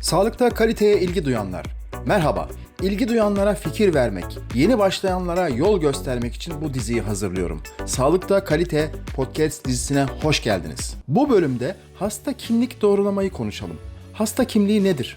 Sağlıkta kaliteye ilgi duyanlar. Merhaba. İlgi duyanlara fikir vermek, yeni başlayanlara yol göstermek için bu diziyi hazırlıyorum. Sağlıkta Kalite podcast dizisine hoş geldiniz. Bu bölümde hasta kimlik doğrulamayı konuşalım. Hasta kimliği nedir?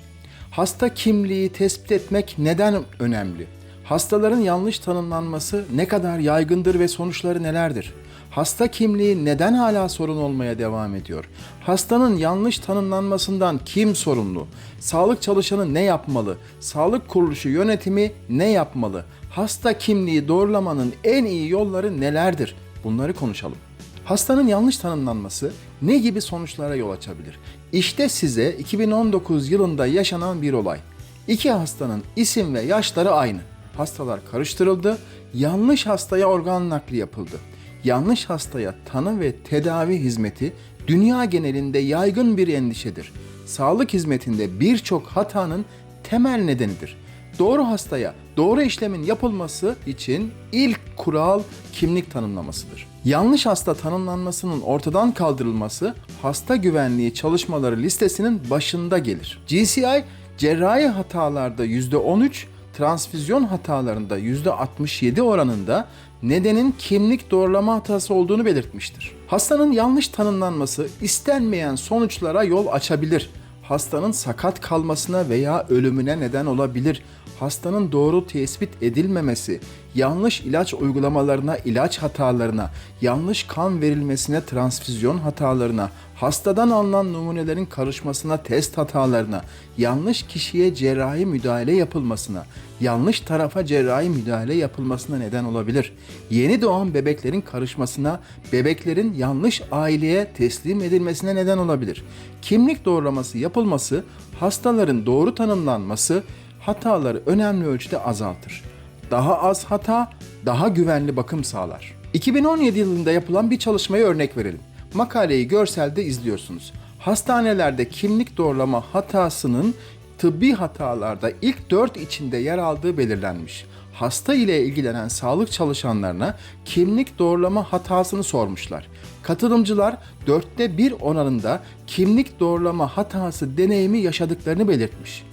Hasta kimliği tespit etmek neden önemli? Hastaların yanlış tanımlanması ne kadar yaygındır ve sonuçları nelerdir? Hasta kimliği neden hala sorun olmaya devam ediyor? Hastanın yanlış tanımlanmasından kim sorumlu? Sağlık çalışanı ne yapmalı? Sağlık kuruluşu yönetimi ne yapmalı? Hasta kimliği doğrulamanın en iyi yolları nelerdir? Bunları konuşalım. Hastanın yanlış tanımlanması ne gibi sonuçlara yol açabilir? İşte size 2019 yılında yaşanan bir olay. İki hastanın isim ve yaşları aynı. Hastalar karıştırıldı, yanlış hastaya organ nakli yapıldı. Yanlış hastaya tanı ve tedavi hizmeti dünya genelinde yaygın bir endişedir. Sağlık hizmetinde birçok hatanın temel nedenidir. Doğru hastaya doğru işlemin yapılması için ilk kural kimlik tanımlamasıdır. Yanlış hasta tanımlanmasının ortadan kaldırılması hasta güvenliği çalışmaları listesinin başında gelir. GCI cerrahi hatalarda %13, transfüzyon hatalarında %67 oranında nedenin kimlik doğrulama hatası olduğunu belirtmiştir. Hastanın yanlış tanımlanması istenmeyen sonuçlara yol açabilir. Hastanın sakat kalmasına veya ölümüne neden olabilir. Hastanın doğru tespit edilmemesi, yanlış ilaç uygulamalarına, ilaç hatalarına, yanlış kan verilmesine, transfüzyon hatalarına, hastadan alınan numunelerin karışmasına, test hatalarına, yanlış kişiye cerrahi müdahale yapılmasına, yanlış tarafa cerrahi müdahale yapılmasına neden olabilir. Yeni doğan bebeklerin karışmasına, bebeklerin yanlış aileye teslim edilmesine neden olabilir. Kimlik doğrulaması yapılması, hastaların doğru tanımlanması hataları önemli ölçüde azaltır. Daha az hata, daha güvenli bakım sağlar. 2017 yılında yapılan bir çalışmaya örnek verelim. Makaleyi görselde izliyorsunuz. Hastanelerde kimlik doğrulama hatasının tıbbi hatalarda ilk 4 içinde yer aldığı belirlenmiş. Hasta ile ilgilenen sağlık çalışanlarına kimlik doğrulama hatasını sormuşlar. Katılımcılar dörtte bir oranında kimlik doğrulama hatası deneyimi yaşadıklarını belirtmiş.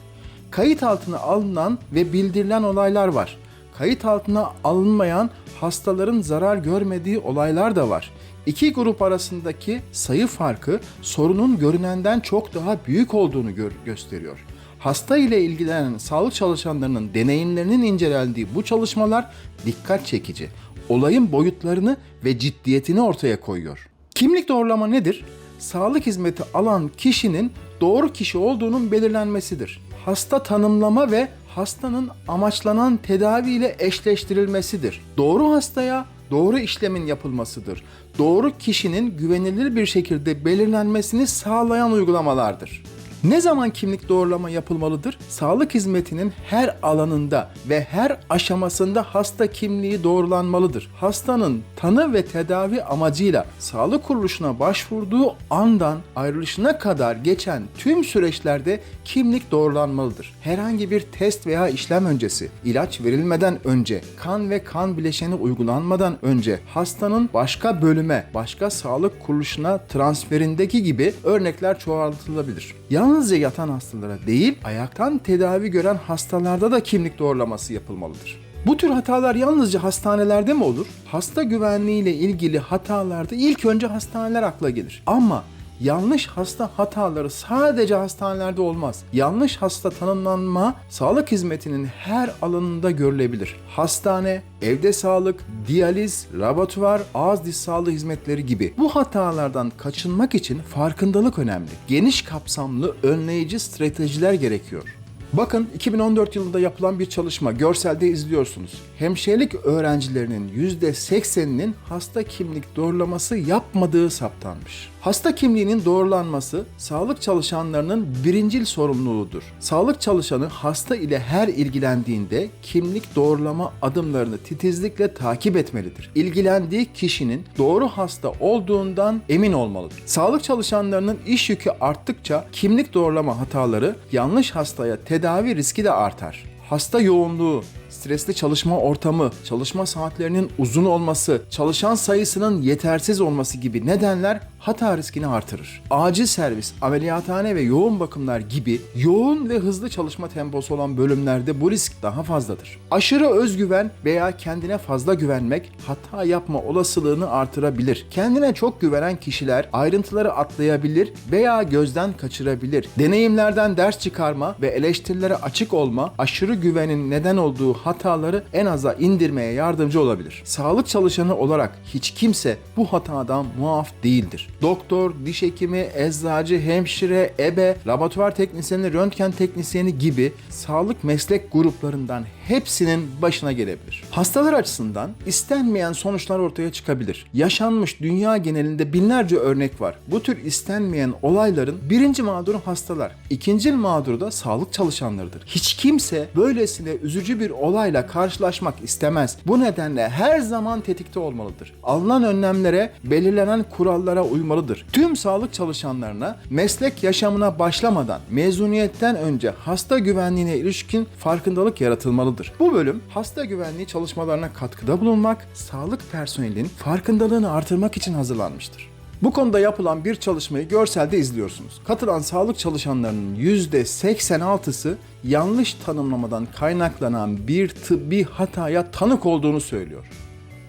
Kayıt altına alınan ve bildirilen olaylar var. Kayıt altına alınmayan hastaların zarar görmediği olaylar da var. İki grup arasındaki sayı farkı sorunun görünenden çok daha büyük olduğunu gör- gösteriyor. Hasta ile ilgilenen sağlık çalışanlarının deneyimlerinin incelendiği bu çalışmalar dikkat çekici. Olayın boyutlarını ve ciddiyetini ortaya koyuyor. Kimlik doğrulama nedir? Sağlık hizmeti alan kişinin doğru kişi olduğunun belirlenmesidir. Hasta tanımlama ve hastanın amaçlanan tedavi ile eşleştirilmesidir. Doğru hastaya doğru işlemin yapılmasıdır. Doğru kişinin güvenilir bir şekilde belirlenmesini sağlayan uygulamalardır. Ne zaman kimlik doğrulama yapılmalıdır? Sağlık hizmetinin her alanında ve her aşamasında hasta kimliği doğrulanmalıdır. Hastanın tanı ve tedavi amacıyla sağlık kuruluşuna başvurduğu andan ayrılışına kadar geçen tüm süreçlerde kimlik doğrulanmalıdır. Herhangi bir test veya işlem öncesi, ilaç verilmeden önce, kan ve kan bileşeni uygulanmadan önce hastanın başka bölüme, başka sağlık kuruluşuna transferindeki gibi örnekler çoğaltılabilir. Yalnızca yatan hastalara değil, ayaktan tedavi gören hastalarda da kimlik doğrulaması yapılmalıdır. Bu tür hatalar yalnızca hastanelerde mi olur? Hasta güvenliği ile ilgili hatalarda ilk önce hastaneler akla gelir. Ama yanlış hasta hataları sadece hastanelerde olmaz. Yanlış hasta tanımlanma sağlık hizmetinin her alanında görülebilir. Hastane, evde sağlık, diyaliz, laboratuvar, ağız diş sağlığı hizmetleri gibi. Bu hatalardan kaçınmak için farkındalık önemli. Geniş kapsamlı önleyici stratejiler gerekiyor. Bakın 2014 yılında yapılan bir çalışma görselde izliyorsunuz. Hemşirelik öğrencilerinin %80'inin hasta kimlik doğrulaması yapmadığı saptanmış. Hasta kimliğinin doğrulanması sağlık çalışanlarının birincil sorumluluğudur. Sağlık çalışanı hasta ile her ilgilendiğinde kimlik doğrulama adımlarını titizlikle takip etmelidir. İlgilendiği kişinin doğru hasta olduğundan emin olmalıdır. Sağlık çalışanlarının iş yükü arttıkça kimlik doğrulama hataları yanlış hastaya tedavi riski de artar hasta yoğunluğu, stresli çalışma ortamı, çalışma saatlerinin uzun olması, çalışan sayısının yetersiz olması gibi nedenler hata riskini artırır. Acil servis, ameliyathane ve yoğun bakımlar gibi yoğun ve hızlı çalışma temposu olan bölümlerde bu risk daha fazladır. Aşırı özgüven veya kendine fazla güvenmek hata yapma olasılığını artırabilir. Kendine çok güvenen kişiler ayrıntıları atlayabilir veya gözden kaçırabilir. Deneyimlerden ders çıkarma ve eleştirilere açık olma aşırı güvenin neden olduğu hataları en aza indirmeye yardımcı olabilir. Sağlık çalışanı olarak hiç kimse bu hatadan muaf değildir. Doktor, diş hekimi, eczacı, hemşire, ebe, laboratuvar teknisyeni, röntgen teknisyeni gibi sağlık meslek gruplarından hepsinin başına gelebilir. Hastalar açısından istenmeyen sonuçlar ortaya çıkabilir. Yaşanmış dünya genelinde binlerce örnek var. Bu tür istenmeyen olayların birinci mağduru hastalar, ikinci mağduru da sağlık çalışanlarıdır. Hiç kimse böylesine üzücü bir olayla karşılaşmak istemez. Bu nedenle her zaman tetikte olmalıdır. Alınan önlemlere, belirlenen kurallara uymalıdır. Tüm sağlık çalışanlarına meslek yaşamına başlamadan mezuniyetten önce hasta güvenliğine ilişkin farkındalık yaratılmalıdır. Bu bölüm hasta güvenliği çalışmalarına katkıda bulunmak, sağlık personelinin farkındalığını artırmak için hazırlanmıştır. Bu konuda yapılan bir çalışmayı görselde izliyorsunuz. Katılan sağlık çalışanlarının %86'sı yanlış tanımlamadan kaynaklanan bir tıbbi hataya tanık olduğunu söylüyor.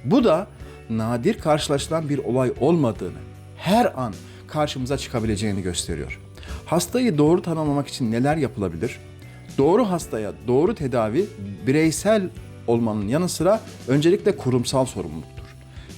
Bu da nadir karşılaşılan bir olay olmadığını, her an karşımıza çıkabileceğini gösteriyor. Hastayı doğru tanımlamak için neler yapılabilir? Doğru hastaya doğru tedavi bireysel olmanın yanı sıra öncelikle kurumsal sorumluluktur.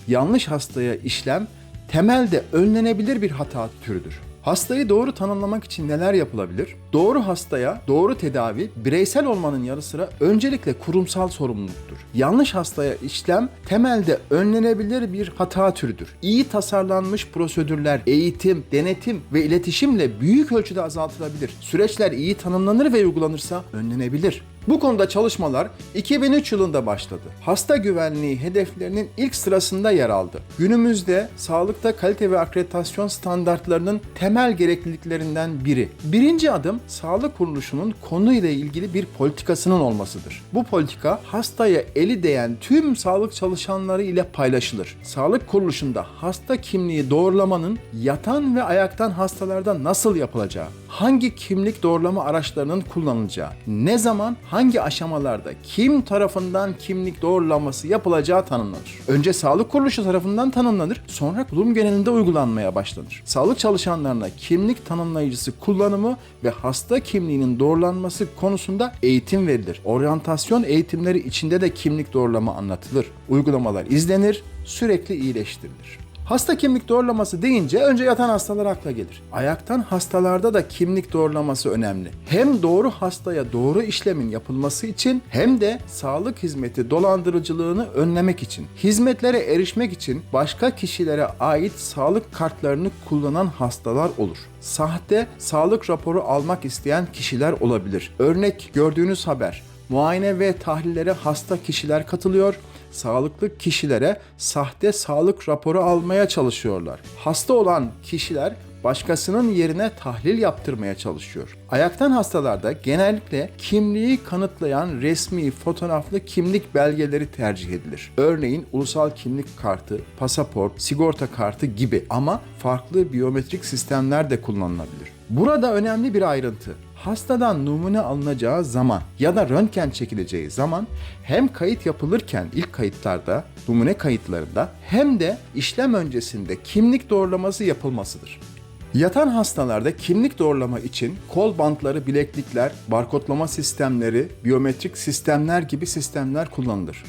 Yanlış hastaya işlem temelde önlenebilir bir hata türüdür. Hastayı doğru tanımlamak için neler yapılabilir? Doğru hastaya doğru tedavi bireysel olmanın yanı sıra öncelikle kurumsal sorumluluktur. Yanlış hastaya işlem temelde önlenebilir bir hata türüdür. İyi tasarlanmış prosedürler, eğitim, denetim ve iletişimle büyük ölçüde azaltılabilir. Süreçler iyi tanımlanır ve uygulanırsa önlenebilir. Bu konuda çalışmalar 2003 yılında başladı. Hasta güvenliği hedeflerinin ilk sırasında yer aldı. Günümüzde sağlıkta kalite ve akreditasyon standartlarının temel gerekliliklerinden biri. Birinci adım sağlık kuruluşunun konuyla ilgili bir politikasının olmasıdır. Bu politika hastaya eli değen tüm sağlık çalışanları ile paylaşılır. Sağlık kuruluşunda hasta kimliği doğrulamanın yatan ve ayaktan hastalarda nasıl yapılacağı, hangi kimlik doğrulama araçlarının kullanılacağı, ne zaman, hangi aşamalarda, kim tarafından kimlik doğrulaması yapılacağı tanımlanır. Önce sağlık kuruluşu tarafından tanımlanır, sonra kurum genelinde uygulanmaya başlanır. Sağlık çalışanlarına kimlik tanımlayıcısı kullanımı ve hasta kimliğinin doğrulanması konusunda eğitim verilir. Oryantasyon eğitimleri içinde de kimlik doğrulama anlatılır. Uygulamalar izlenir, sürekli iyileştirilir. Hasta kimlik doğrulaması deyince önce yatan hastalar akla gelir. Ayaktan hastalarda da kimlik doğrulaması önemli. Hem doğru hastaya doğru işlemin yapılması için hem de sağlık hizmeti dolandırıcılığını önlemek için. Hizmetlere erişmek için başka kişilere ait sağlık kartlarını kullanan hastalar olur. Sahte sağlık raporu almak isteyen kişiler olabilir. Örnek gördüğünüz haber. Muayene ve tahlillere hasta kişiler katılıyor sağlıklı kişilere sahte sağlık raporu almaya çalışıyorlar. Hasta olan kişiler başkasının yerine tahlil yaptırmaya çalışıyor. Ayaktan hastalarda genellikle kimliği kanıtlayan resmi fotoğraflı kimlik belgeleri tercih edilir. Örneğin ulusal kimlik kartı, pasaport, sigorta kartı gibi ama farklı biyometrik sistemler de kullanılabilir. Burada önemli bir ayrıntı hastadan numune alınacağı zaman ya da röntgen çekileceği zaman hem kayıt yapılırken ilk kayıtlarda, numune kayıtlarında hem de işlem öncesinde kimlik doğrulaması yapılmasıdır. Yatan hastalarda kimlik doğrulama için kol bantları, bileklikler, barkodlama sistemleri, biyometrik sistemler gibi sistemler kullanılır.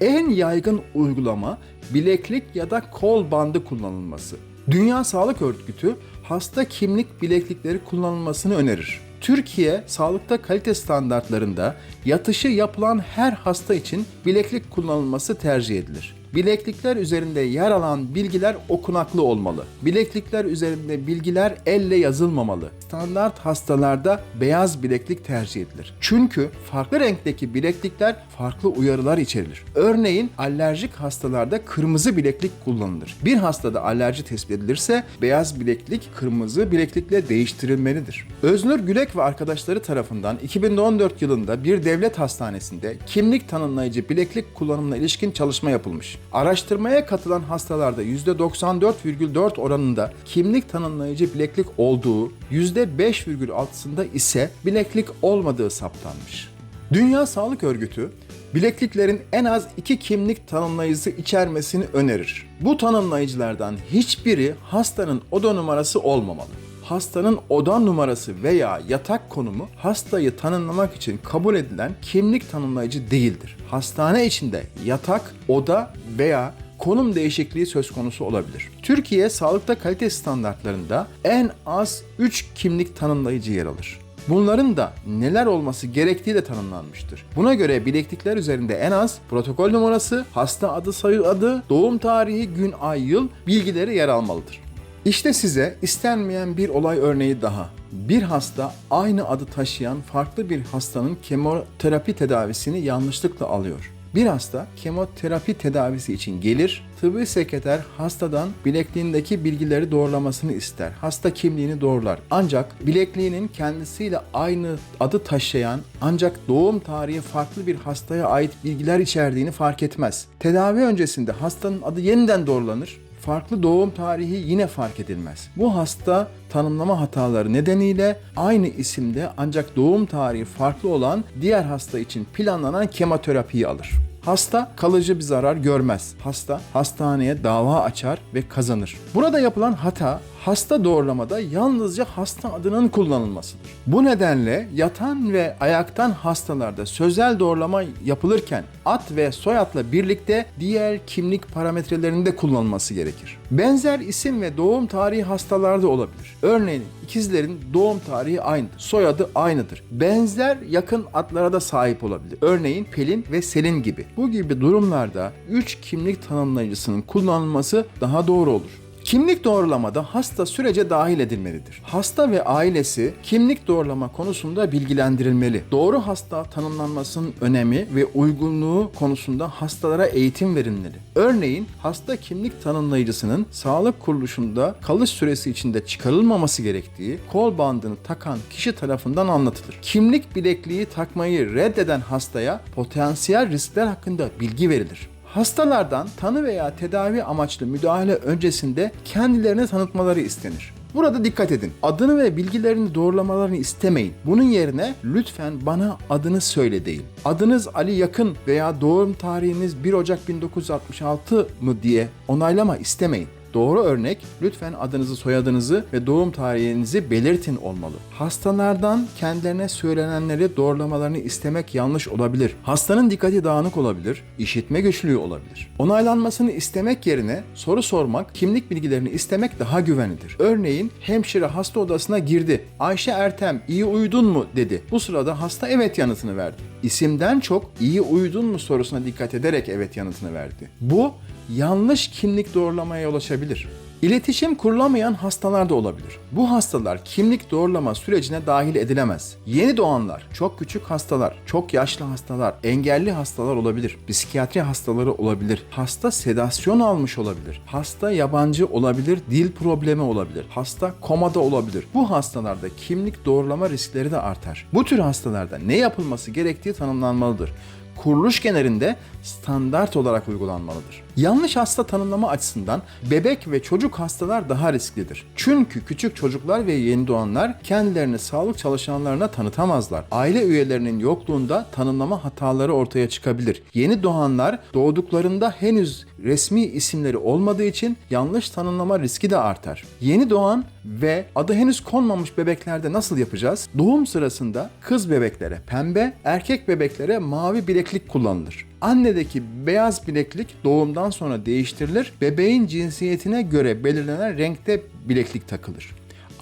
En yaygın uygulama bileklik ya da kol bandı kullanılması. Dünya Sağlık Örgütü hasta kimlik bileklikleri kullanılmasını önerir. Türkiye sağlıkta kalite standartlarında yatışı yapılan her hasta için bileklik kullanılması tercih edilir. Bileklikler üzerinde yer alan bilgiler okunaklı olmalı. Bileklikler üzerinde bilgiler elle yazılmamalı. Standart hastalarda beyaz bileklik tercih edilir. Çünkü farklı renkteki bileklikler farklı uyarılar içerir. Örneğin alerjik hastalarda kırmızı bileklik kullanılır. Bir hastada alerji tespit edilirse beyaz bileklik kırmızı bileklikle değiştirilmelidir. Öznur Gülek ve arkadaşları tarafından 2014 yılında bir devlet hastanesinde kimlik tanımlayıcı bileklik kullanımına ilişkin çalışma yapılmış. Araştırmaya katılan hastalarda %94,4 oranında kimlik tanımlayıcı bileklik olduğu, %5,6'sında ise bileklik olmadığı saptanmış. Dünya Sağlık Örgütü bilekliklerin en az iki kimlik tanımlayıcısı içermesini önerir. Bu tanımlayıcılardan hiçbiri hastanın oda numarası olmamalı. Hastanın oda numarası veya yatak konumu hastayı tanımlamak için kabul edilen kimlik tanımlayıcı değildir. Hastane içinde yatak, oda veya konum değişikliği söz konusu olabilir. Türkiye sağlıkta kalite standartlarında en az 3 kimlik tanımlayıcı yer alır. Bunların da neler olması gerektiği de tanımlanmıştır. Buna göre bileklikler üzerinde en az protokol numarası, hasta adı, sayı adı, doğum tarihi, gün, ay, yıl bilgileri yer almalıdır. İşte size istenmeyen bir olay örneği daha. Bir hasta aynı adı taşıyan farklı bir hastanın kemoterapi tedavisini yanlışlıkla alıyor. Bir hasta kemoterapi tedavisi için gelir, tıbbi sekreter hastadan bilekliğindeki bilgileri doğrulamasını ister. Hasta kimliğini doğrular. Ancak bilekliğinin kendisiyle aynı adı taşıyan ancak doğum tarihi farklı bir hastaya ait bilgiler içerdiğini fark etmez. Tedavi öncesinde hastanın adı yeniden doğrulanır farklı doğum tarihi yine fark edilmez. Bu hasta tanımlama hataları nedeniyle aynı isimde ancak doğum tarihi farklı olan diğer hasta için planlanan kemoterapiyi alır. Hasta kalıcı bir zarar görmez. Hasta hastaneye dava açar ve kazanır. Burada yapılan hata hasta doğrulamada yalnızca hasta adının kullanılmasıdır. Bu nedenle yatan ve ayaktan hastalarda sözel doğrulama yapılırken ad ve soyadla birlikte diğer kimlik parametrelerinde kullanılması gerekir. Benzer isim ve doğum tarihi hastalarda olabilir. Örneğin ikizlerin doğum tarihi aynıdır, soyadı aynıdır. Benzer yakın adlara da sahip olabilir. Örneğin Pelin ve Selin gibi. Bu gibi durumlarda 3 kimlik tanımlayıcısının kullanılması daha doğru olur. Kimlik doğrulamada hasta sürece dahil edilmelidir. Hasta ve ailesi kimlik doğrulama konusunda bilgilendirilmeli. Doğru hasta tanımlanmasının önemi ve uygunluğu konusunda hastalara eğitim verilmeli. Örneğin hasta kimlik tanımlayıcısının sağlık kuruluşunda kalış süresi içinde çıkarılmaması gerektiği kol bandını takan kişi tarafından anlatılır. Kimlik bilekliği takmayı reddeden hastaya potansiyel riskler hakkında bilgi verilir. Hastalardan tanı veya tedavi amaçlı müdahale öncesinde kendilerini tanıtmaları istenir. Burada dikkat edin. Adını ve bilgilerini doğrulamalarını istemeyin. Bunun yerine lütfen bana adını söyle deyin. Adınız Ali Yakın veya doğum tarihiniz 1 Ocak 1966 mı diye onaylama istemeyin. Doğru örnek lütfen adınızı, soyadınızı ve doğum tarihinizi belirtin olmalı. Hastalardan kendilerine söylenenleri doğrulamalarını istemek yanlış olabilir. Hastanın dikkati dağınık olabilir, işitme güçlüğü olabilir. Onaylanmasını istemek yerine soru sormak, kimlik bilgilerini istemek daha güvenilir. Örneğin hemşire hasta odasına girdi. Ayşe Ertem iyi uyudun mu dedi. Bu sırada hasta evet yanıtını verdi. İsimden çok iyi uyudun mu sorusuna dikkat ederek evet yanıtını verdi. Bu yanlış kimlik doğrulamaya yol açabilir. İletişim kurulamayan hastalar da olabilir. Bu hastalar kimlik doğrulama sürecine dahil edilemez. Yeni doğanlar, çok küçük hastalar, çok yaşlı hastalar, engelli hastalar olabilir. Psikiyatri hastaları olabilir. Hasta sedasyon almış olabilir. Hasta yabancı olabilir, dil problemi olabilir. Hasta komada olabilir. Bu hastalarda kimlik doğrulama riskleri de artar. Bu tür hastalarda ne yapılması gerektiği tanımlanmalıdır kuruluş genelinde standart olarak uygulanmalıdır. Yanlış hasta tanımlama açısından bebek ve çocuk hastalar daha risklidir. Çünkü küçük çocuklar ve yeni doğanlar kendilerini sağlık çalışanlarına tanıtamazlar. Aile üyelerinin yokluğunda tanımlama hataları ortaya çıkabilir. Yeni doğanlar doğduklarında henüz resmi isimleri olmadığı için yanlış tanımlama riski de artar. Yeni doğan ve adı henüz konmamış bebeklerde nasıl yapacağız? Doğum sırasında kız bebeklere pembe, erkek bebeklere mavi bileklik kullanılır. Annedeki beyaz bileklik doğumdan sonra değiştirilir. Bebeğin cinsiyetine göre belirlenen renkte bileklik takılır.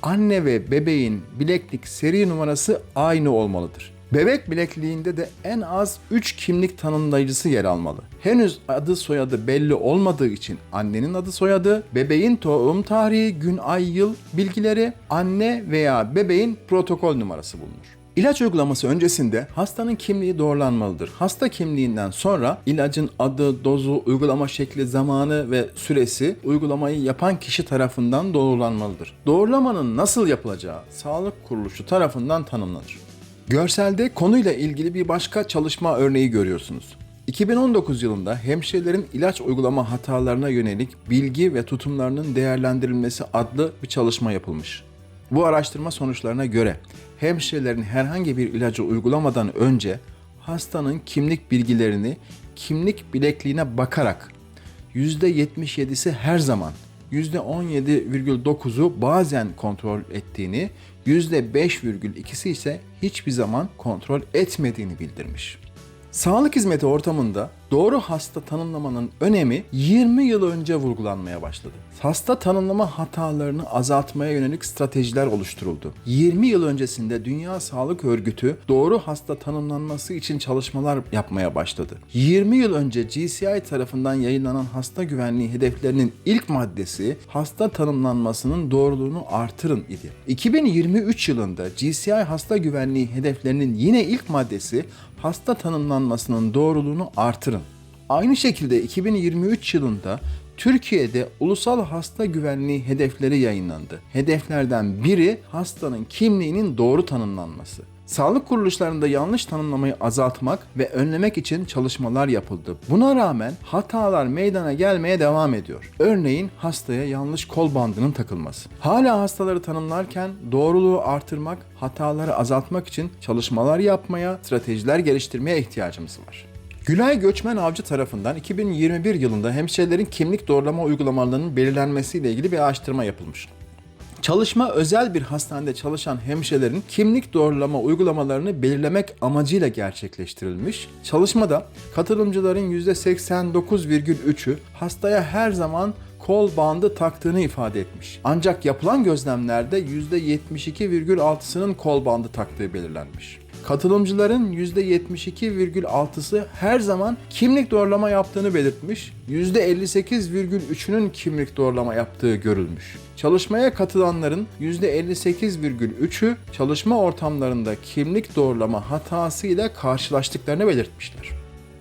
Anne ve bebeğin bileklik seri numarası aynı olmalıdır. Bebek bilekliğinde de en az 3 kimlik tanımlayıcısı yer almalı. Henüz adı soyadı belli olmadığı için annenin adı soyadı, bebeğin doğum tarihi, gün, ay, yıl bilgileri, anne veya bebeğin protokol numarası bulunur. İlaç uygulaması öncesinde hastanın kimliği doğrulanmalıdır. Hasta kimliğinden sonra ilacın adı, dozu, uygulama şekli, zamanı ve süresi uygulamayı yapan kişi tarafından doğrulanmalıdır. Doğrulamanın nasıl yapılacağı sağlık kuruluşu tarafından tanımlanır. Görselde konuyla ilgili bir başka çalışma örneği görüyorsunuz. 2019 yılında hemşirelerin ilaç uygulama hatalarına yönelik bilgi ve tutumlarının değerlendirilmesi adlı bir çalışma yapılmış. Bu araştırma sonuçlarına göre hemşirelerin herhangi bir ilacı uygulamadan önce hastanın kimlik bilgilerini kimlik bilekliğine bakarak %77'si her zaman %17,9'u bazen kontrol ettiğini, %5,2'si ise hiçbir zaman kontrol etmediğini bildirmiş. Sağlık hizmeti ortamında doğru hasta tanımlamanın önemi 20 yıl önce vurgulanmaya başladı. Hasta tanımlama hatalarını azaltmaya yönelik stratejiler oluşturuldu. 20 yıl öncesinde Dünya Sağlık Örgütü doğru hasta tanımlanması için çalışmalar yapmaya başladı. 20 yıl önce GCI tarafından yayınlanan hasta güvenliği hedeflerinin ilk maddesi hasta tanımlanmasının doğruluğunu artırın idi. 2023 yılında GCI hasta güvenliği hedeflerinin yine ilk maddesi hasta tanımlanmasının doğruluğunu artırın. Aynı şekilde 2023 yılında Türkiye'de ulusal hasta güvenliği hedefleri yayınlandı. Hedeflerden biri hastanın kimliğinin doğru tanımlanması. Sağlık kuruluşlarında yanlış tanımlamayı azaltmak ve önlemek için çalışmalar yapıldı. Buna rağmen hatalar meydana gelmeye devam ediyor. Örneğin hastaya yanlış kol bandının takılması. Hala hastaları tanımlarken doğruluğu artırmak, hataları azaltmak için çalışmalar yapmaya, stratejiler geliştirmeye ihtiyacımız var. Gülay Göçmen Avcı tarafından 2021 yılında hemşirelerin kimlik doğrulama uygulamalarının belirlenmesiyle ilgili bir araştırma yapılmış. Çalışma özel bir hastanede çalışan hemşirelerin kimlik doğrulama uygulamalarını belirlemek amacıyla gerçekleştirilmiş. Çalışmada katılımcıların %89,3'ü hastaya her zaman kol bandı taktığını ifade etmiş. Ancak yapılan gözlemlerde %72,6'sının kol bandı taktığı belirlenmiş. Katılımcıların %72,6'sı her zaman kimlik doğrulama yaptığını belirtmiş, %58,3'ünün kimlik doğrulama yaptığı görülmüş. Çalışmaya katılanların %58,3'ü çalışma ortamlarında kimlik doğrulama hatası ile karşılaştıklarını belirtmişler.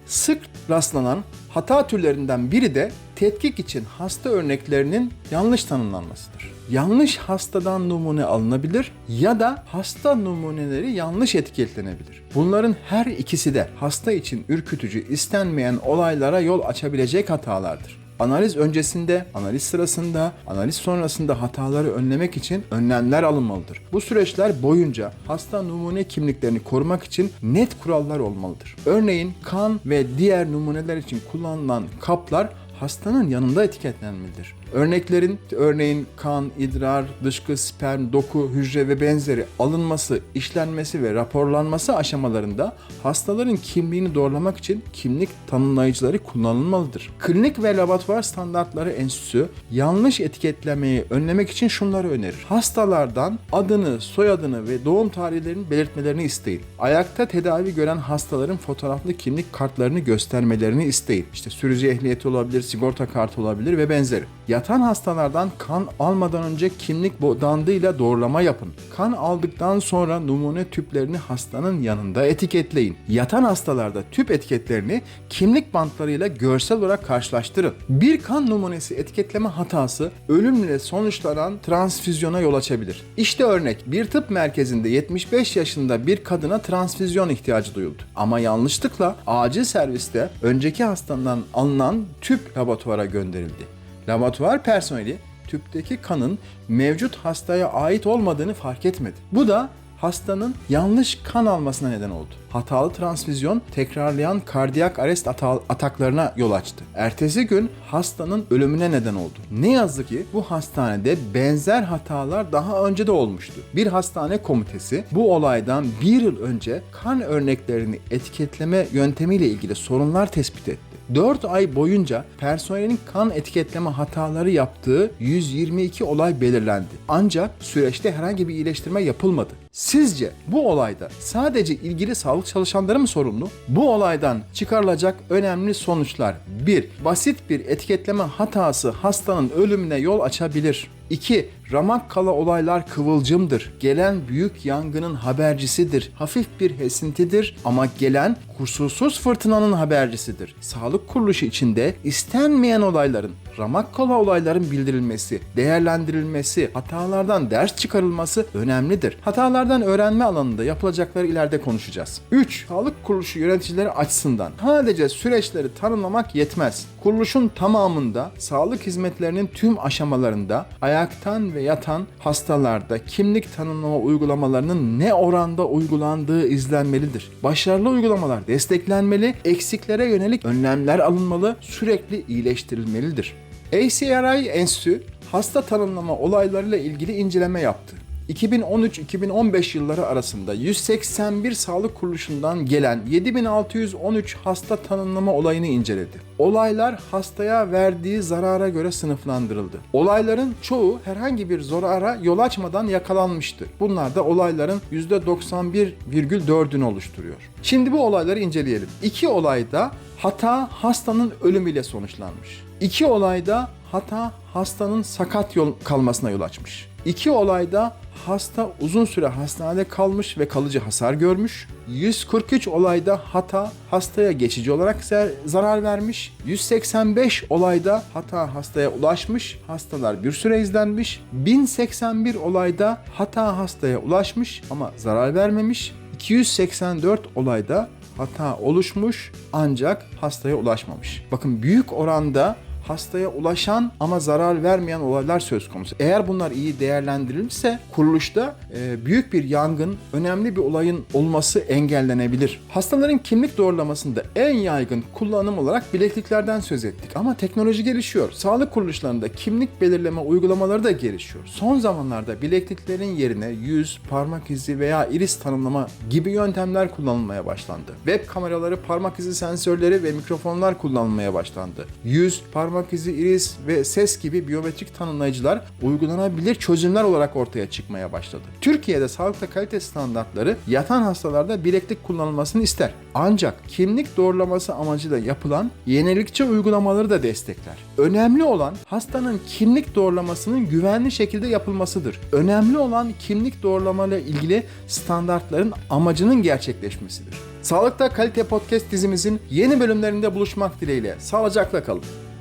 Sık rastlanan hata türlerinden biri de tetkik için hasta örneklerinin yanlış tanımlanmasıdır. Yanlış hastadan numune alınabilir ya da hasta numuneleri yanlış etiketlenebilir. Bunların her ikisi de hasta için ürkütücü, istenmeyen olaylara yol açabilecek hatalardır. Analiz öncesinde, analiz sırasında, analiz sonrasında hataları önlemek için önlemler alınmalıdır. Bu süreçler boyunca hasta numune kimliklerini korumak için net kurallar olmalıdır. Örneğin kan ve diğer numuneler için kullanılan kaplar hastanın yanında etiketlenmelidir. Örneklerin örneğin kan, idrar, dışkı, sperm, doku, hücre ve benzeri alınması, işlenmesi ve raporlanması aşamalarında hastaların kimliğini doğrulamak için kimlik tanımlayıcıları kullanılmalıdır. Klinik ve laboratuvar standartları enstitüsü yanlış etiketlemeyi önlemek için şunları önerir. Hastalardan adını, soyadını ve doğum tarihlerini belirtmelerini isteyin. Ayakta tedavi gören hastaların fotoğraflı kimlik kartlarını göstermelerini isteyin. İşte sürücü ehliyeti olabilir, sigorta kartı olabilir ve benzeri. Yatan hastalardan kan almadan önce kimlik bandıyla doğrulama yapın. Kan aldıktan sonra numune tüplerini hastanın yanında etiketleyin. Yatan hastalarda tüp etiketlerini kimlik bantlarıyla görsel olarak karşılaştırın. Bir kan numunesi etiketleme hatası ölümle sonuçlanan transfüzyona yol açabilir. İşte örnek bir tıp merkezinde 75 yaşında bir kadına transfüzyon ihtiyacı duyuldu. Ama yanlışlıkla acil serviste önceki hastanın alınan tüp laboratuvara gönderildi. Laboratuvar personeli tüpteki kanın mevcut hastaya ait olmadığını fark etmedi. Bu da hastanın yanlış kan almasına neden oldu. Hatalı transfüzyon tekrarlayan kardiyak arrest ataklarına yol açtı. Ertesi gün hastanın ölümüne neden oldu. Ne yazık ki bu hastanede benzer hatalar daha önce de olmuştu. Bir hastane komitesi bu olaydan bir yıl önce kan örneklerini etiketleme yöntemiyle ilgili sorunlar tespit etti. 4 ay boyunca personelin kan etiketleme hataları yaptığı 122 olay belirlendi. Ancak süreçte herhangi bir iyileştirme yapılmadı. Sizce bu olayda sadece ilgili sağlık çalışanları mı sorumlu? Bu olaydan çıkarılacak önemli sonuçlar 1. Basit bir etiketleme hatası hastanın ölümüne yol açabilir. 2. Ramak kala olaylar kıvılcımdır. Gelen büyük yangının habercisidir. Hafif bir esintidir ama gelen kusursuz fırtınanın habercisidir. Sağlık kuruluşu içinde istenmeyen olayların, ramak kala olayların bildirilmesi, değerlendirilmesi, hatalardan ders çıkarılması önemlidir. Hatalardan öğrenme alanında yapılacakları ileride konuşacağız. 3. Sağlık kuruluşu yöneticileri açısından sadece süreçleri tanımlamak yetmez. Kuruluşun tamamında sağlık hizmetlerinin tüm aşamalarında ayaktan ve yatan hastalarda kimlik tanımlama uygulamalarının ne oranda uygulandığı izlenmelidir. Başarılı uygulamalar desteklenmeli, eksiklere yönelik önlemler alınmalı, sürekli iyileştirilmelidir. ACRI Enstitü hasta tanımlama olaylarıyla ilgili inceleme yaptı. 2013-2015 yılları arasında 181 sağlık kuruluşundan gelen 7613 hasta tanımlama olayını inceledi. Olaylar hastaya verdiği zarara göre sınıflandırıldı. Olayların çoğu herhangi bir zarara yol açmadan yakalanmıştı. Bunlar da olayların %91,4'ünü oluşturuyor. Şimdi bu olayları inceleyelim. İki olayda hata hastanın ölümüyle sonuçlanmış. İki olayda hata hastanın sakat yol kalmasına yol açmış. İki olayda hasta uzun süre hastanede kalmış ve kalıcı hasar görmüş. 143 olayda hata hastaya geçici olarak zarar vermiş. 185 olayda hata hastaya ulaşmış, hastalar bir süre izlenmiş. 1081 olayda hata hastaya ulaşmış ama zarar vermemiş. 284 olayda hata oluşmuş ancak hastaya ulaşmamış. Bakın büyük oranda hastaya ulaşan ama zarar vermeyen olaylar söz konusu. Eğer bunlar iyi değerlendirilirse kuruluşta e, büyük bir yangın, önemli bir olayın olması engellenebilir. Hastaların kimlik doğrulamasında en yaygın kullanım olarak bilekliklerden söz ettik ama teknoloji gelişiyor. Sağlık kuruluşlarında kimlik belirleme uygulamaları da gelişiyor. Son zamanlarda bilekliklerin yerine yüz, parmak izi veya iris tanımlama gibi yöntemler kullanılmaya başlandı. Web kameraları, parmak izi sensörleri ve mikrofonlar kullanılmaya başlandı. Yüz, parmak parmak izi, iris ve ses gibi biyometrik tanımlayıcılar uygulanabilir çözümler olarak ortaya çıkmaya başladı. Türkiye'de sağlıkta kalite standartları yatan hastalarda bileklik kullanılmasını ister. Ancak kimlik doğrulaması amacıyla yapılan yenilikçi uygulamaları da destekler. Önemli olan hastanın kimlik doğrulamasının güvenli şekilde yapılmasıdır. Önemli olan kimlik doğrulamayla ilgili standartların amacının gerçekleşmesidir. Sağlıkta Kalite Podcast dizimizin yeni bölümlerinde buluşmak dileğiyle. Sağlıcakla kalın.